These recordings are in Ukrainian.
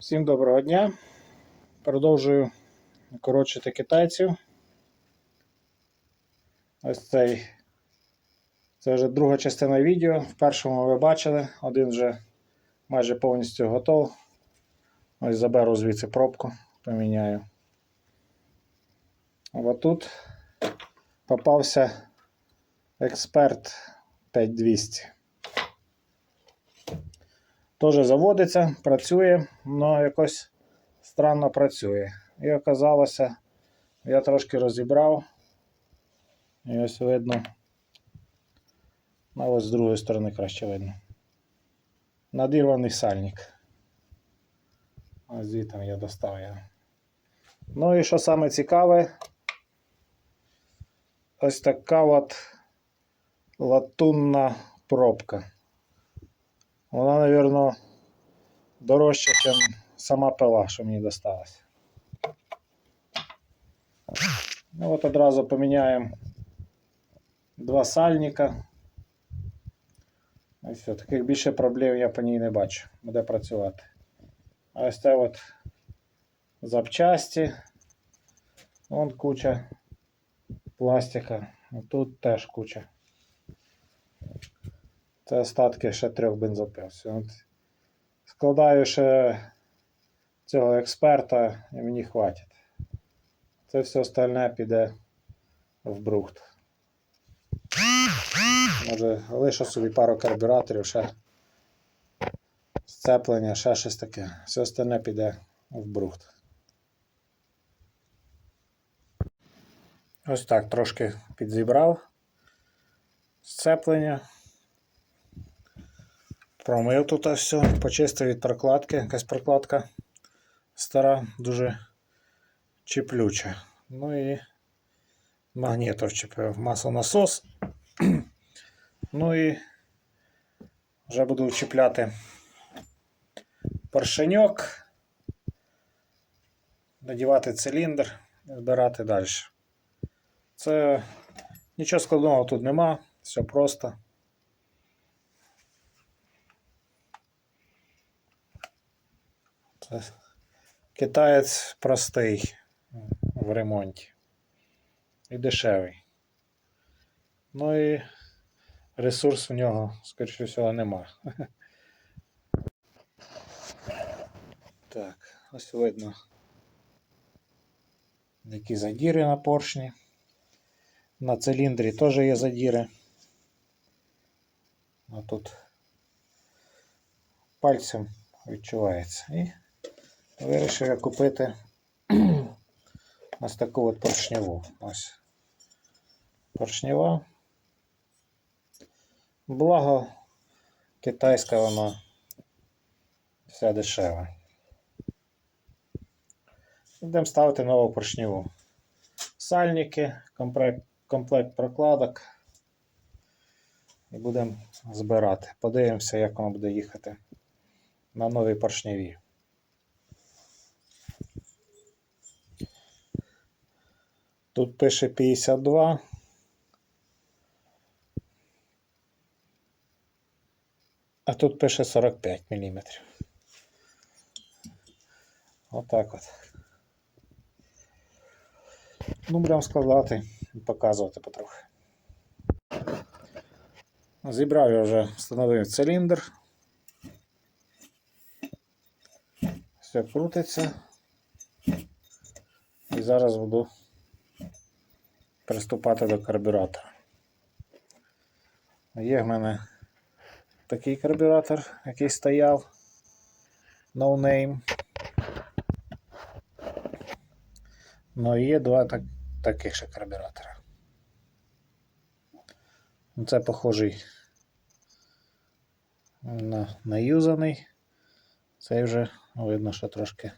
Всім доброго дня. Продовжую коротшити китайців. Ось цей. Це вже друга частина відео. В першому ви бачили, один вже майже повністю готов. Ось заберу звідси пробку, поміняю. Ось тут попався експерт 5200. Теж заводиться, працює, але якось странно працює. І оказалося, я трошки розібрав. І ось видно. А ось з другої сторони краще видно. Надірваний сальник. Ось звідти я достав його. Ну і що саме цікаве, ось така от латунна пробка. Вона, мабуть, дорожча, ніж сама пила, що мені досталася. Ну от одразу поміняємо два сальника. І все, таких більше проблем я по ній не бачу. Буде працювати. А ось це от запчасті. Вон куча пластика. Тут теж куча. Це остатки ще трьох бензопил. От Складаю ще цього експерта і мені хватить. Це все остальне піде в брухт. Може, лишу собі пару карбюраторів, ще сцеплення, ще щось таке. Все остальне піде в брухт. Ось так трошки підзібрав сцеплення. Промив тут все, почистив від прокладки. Якась прокладка стара, дуже чіплюча. Ну і магнітов вчепив, маслонасос. ну і вже буду вчіпляти поршеньок, надівати циліндр і збирати далі. Це нічого складного тут нема, все просто. Китаєць простий в ремонті. І дешевий. Ну і ресурс у нього, скоріше всього, нема. Так, ось видно. Які задіри на поршні. На циліндрі теж є задіри. А тут пальцем відчувається. І вирішив я купити ось таку от поршневу. Ось. Поршнева. Благо китайська вона вся дешева. Будемо ставити нову поршневу. Сальники, комплект, комплект прокладок. І будемо збирати. Подивимося, як воно буде їхати на новій поршневі. Тут пише 52. А тут пише 45 мм. Отак от. Ну, будемо складати і показувати потрохи. Зібрав я вже встановив циліндр. Все крутиться. І зараз буду приступати до карбюратора. Є в мене такий карбюратор, який стояв no name. Ну і є два так, таких ще карбюратора. Це похожий на наюзаний. Цей вже видно, що трошки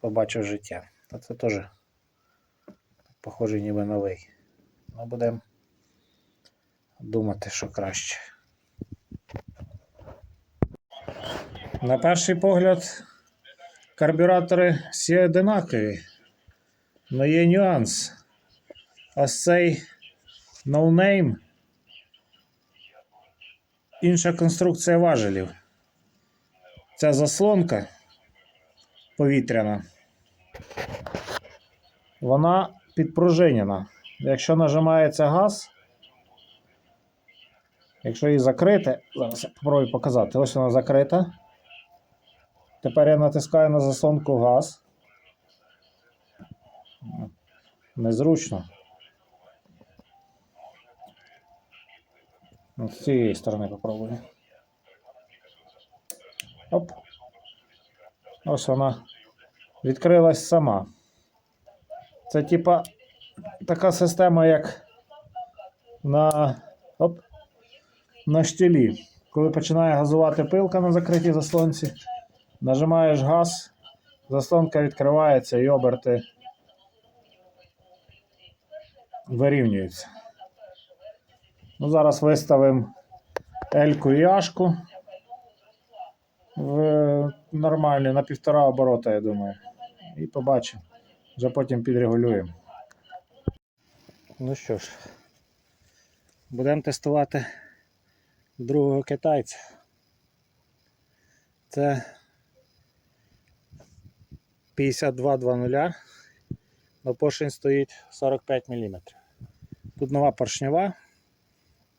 побачив життя. А це теж похожий ніби новий. Ну, будемо думати, що краще. На перший погляд, карбюратори всі одинакові. Але є нюанс. Ось цей no name. Інша конструкція важелів. Ця заслонка повітряна. Вона підпружинена. Якщо нажимається газ, якщо її закрити, зараз я спробую показати. Ось вона закрита. Тепер я натискаю на заслонку газ. Незручно. З цієї сторони попробую. Оп. Ось вона відкрилась сама. Це типа така система, як на, оп, на штілі. Коли починає газувати пилка на закритій заслонці, нажимаєш газ, заслонка відкривається і оберти вирівнюються. Ну, зараз виставимо Ельку і Ашку в нормальні на півтора оборота, я думаю. І побачимо. Вже потім підрегулюємо. Ну що ж, будемо тестувати другого китайця. Це 5220, но поршень стоїть 45 мм. Тут нова поршнева.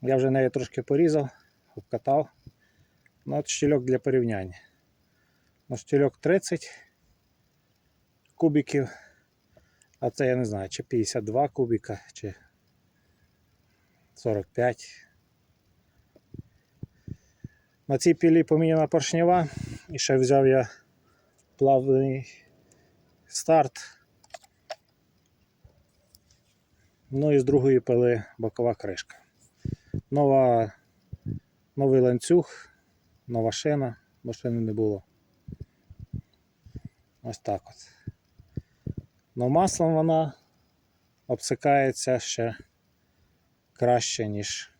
Я вже нею трошки порізав, обкатав. Ну, от штільок для порівняння. На штільок 30 кубиків. А це я не знаю, чи 52 кубіка, чи 45. На цій пілі поміняна поршнева. І ще взяв я плавний старт. Ну і з другої пили бокова кришка. Нова, новий ланцюг, нова шина, бо шини не було. Ось так от. Но маслом вона обсикається ще краще, ніж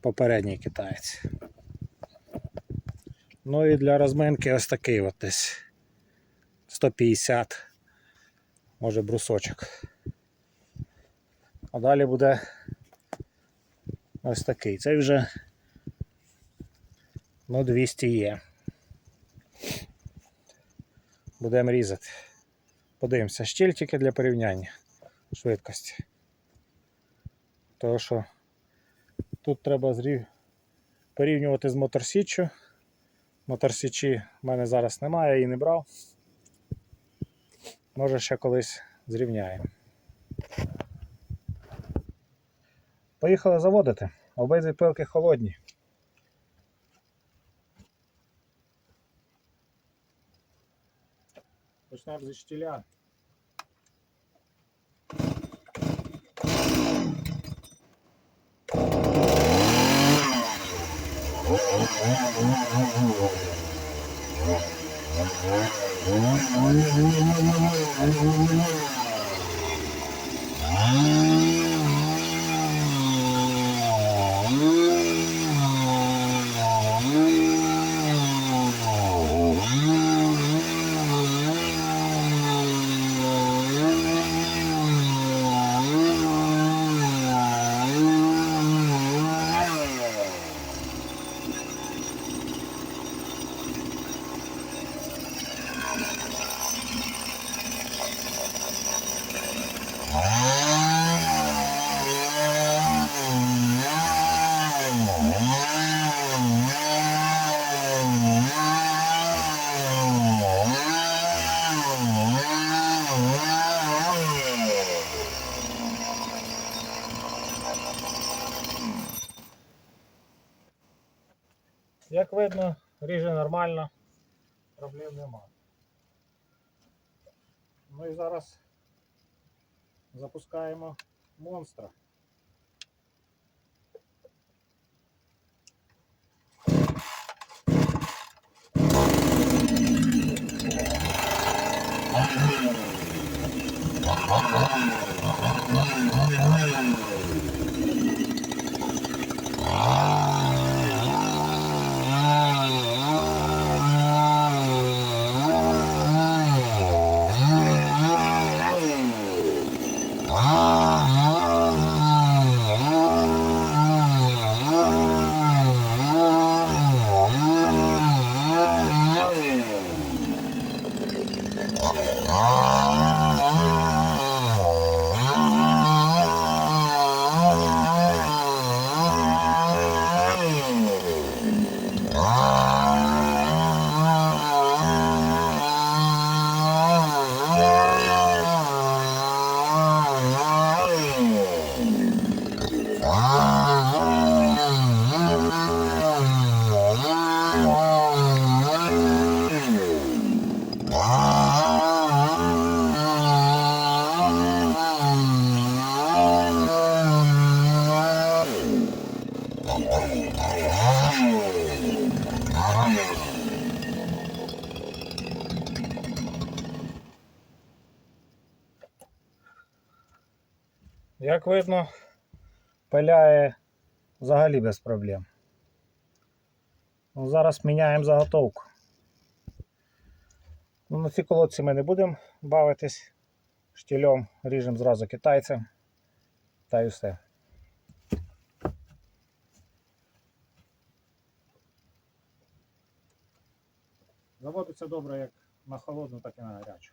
попередній китаєць. Ну і для розминки ось такий от десь 150, може брусочок. А далі буде ось такий. Цей вже ну 200 є. Будемо різати. Подивимося, щіль тільки для порівняння швидкості. Тому що тут треба зрів... порівнювати з моторсіччю. Моторсічі в мене зараз немає, я її не брав. Може ще колись зрівняємо. Поїхали заводити. Обидві пилки холодні. начинаем за штиля. Mm-hmm. Як видно, ріже нормально, проблем нема. Ну і зараз запускаємо монстра. Ah! Wow. Як видно, пиляє взагалі без проблем. Ну, зараз міняємо заготовку. Ну, на цій колодці ми не будемо бавитись штілем, ріжемо зразу китайцем та й все. Заводиться добре як на холодну, так і на гарячу.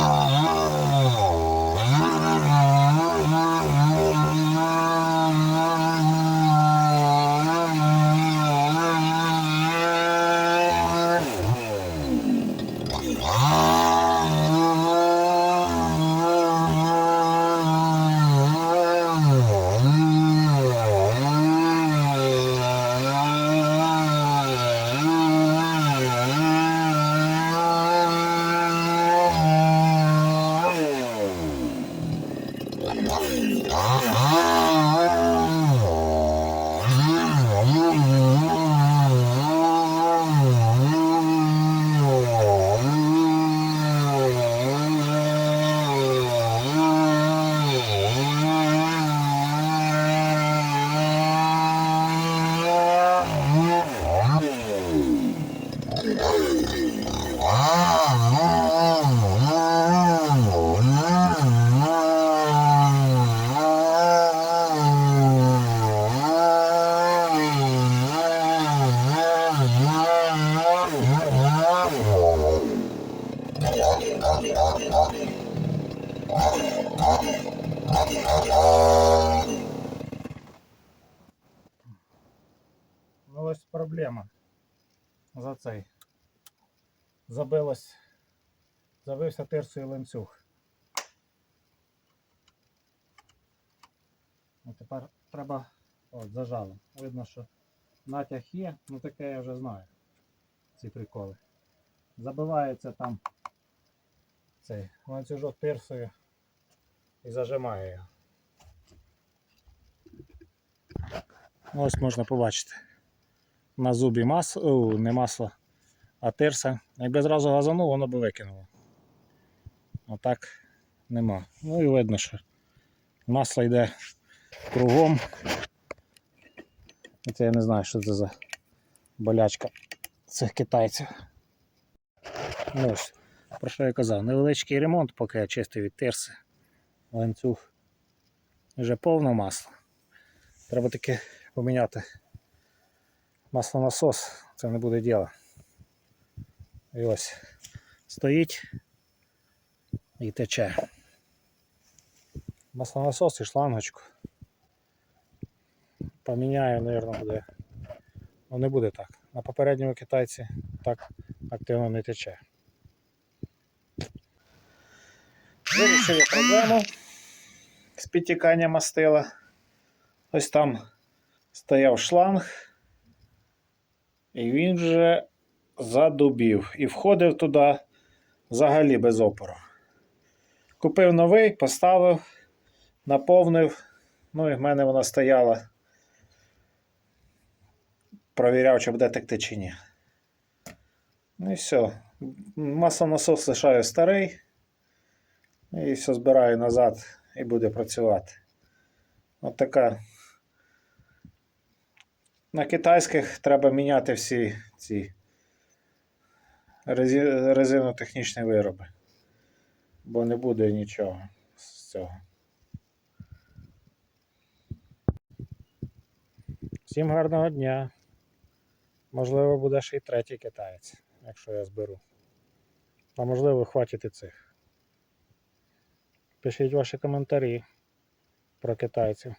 Забилось. Забився тирсою ланцюг. Ну, тепер треба. От, зажало. Видно, що натяг є, ну таке я вже знаю. Ці приколи. Забивається там цей ланцюжок тирсою і зажимає його. Ось можна побачити. На зубі масло, не масло, а тирса. Якби зразу газанув, воно би викинуло. Отак нема. Ну і видно, що масло йде кругом. Це я не знаю, що це за болячка цих китайців. Ну ось, про що я казав, невеличкий ремонт, поки я чистив від тирси. Ланцюг вже повне масло. Треба таки поміняти маслонасос, це не буде діло. І ось стоїть і тече. Маслонасос і шлангочку. Поміняю, мабуть, буде. Ну не буде так. На попередньому китайці так активно не тече. Вирішив проблему з підтіканням мастила. Ось там стояв шланг, і він вже задубів і входив туди взагалі без опору. Купив новий, поставив, наповнив. Ну і в мене вона стояла. Провіряв, чи буде текти чи ні. Ну і все. Маслонасос лишаю старий. І все збираю назад і буде працювати. От така. На китайських треба міняти всі ці резинотехнічні вироби. Бо не буде нічого з цього. Всім гарного дня. Можливо, буде ще й третій китаєць, якщо я зберу. А можливо, хватить і цих. Пишіть ваші коментарі про китайців.